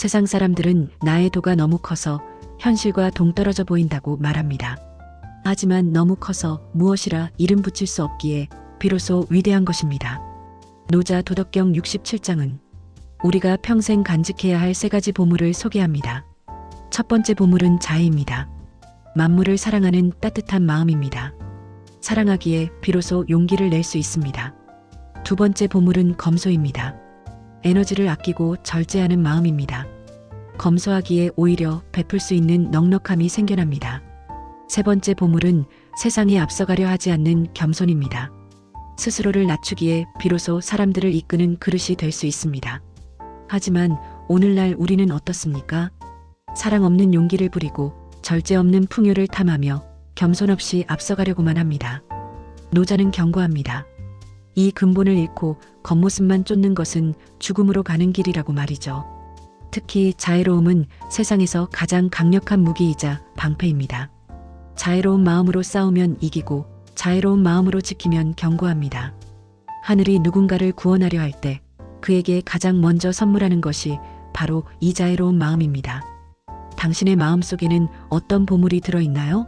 세상 사람들은 나의 도가 너무 커서 현실과 동떨어져 보인다고 말합니다. 하지만 너무 커서 무엇이라 이름 붙일 수 없기에 비로소 위대한 것입니다. 노자 도덕경 67장은 우리가 평생 간직해야 할 세 가지 보물을 소개합니다. 첫 번째 보물은 자애입니다. 만물을 사랑하는 따뜻한 마음입니다. 사랑하기에 비로소 용기를 낼 수 있습니다. 두 번째 보물은 검소입니다. 에너지를 아끼고 절제하는 마음입니다. 검소하기에 오히려 베풀 수 있는 넉넉함이 생겨납니다. 세 번째 보물은 세상에 앞서가려 하지 않는 겸손입니다. 스스로를 낮추기에 비로소 사람들을 이끄는 그릇이 될 수 있습니다. 하지만 오늘날 우리는 어떻습니까? 사랑 없는 용기를 부리고 절제 없는 풍요를 탐하며 겸손 없이 앞서가려고만 합니다. 노자는 경고합니다. 이 근본을 잃고 겉모습만 쫓는 것은 죽음으로 가는 길이라고 말이죠. 특히 자애로움은 세상에서 가장 강력한 무기이자 방패입니다. 자애로운 마음으로 싸우면 이기고 자애로운 마음으로 지키면 경고합니다. 하늘이 누군가를 구원하려 할 때 그에게 가장 먼저 선물하는 것이 바로 이 자애로운 마음입니다. 당신의 마음 속에는 어떤 보물이 들어있나요?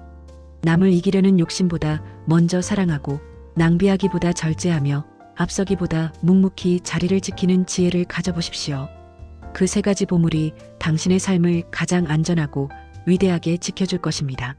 남을 이기려는 욕심보다 먼저 사랑하고 낭비하기보다 절제하며 앞서기보다 묵묵히 자리를 지키는 지혜를 가져보십시오. 그 세 가지 보물이 당신의 삶을 가장 안전하고 위대하게 지켜줄 것입니다.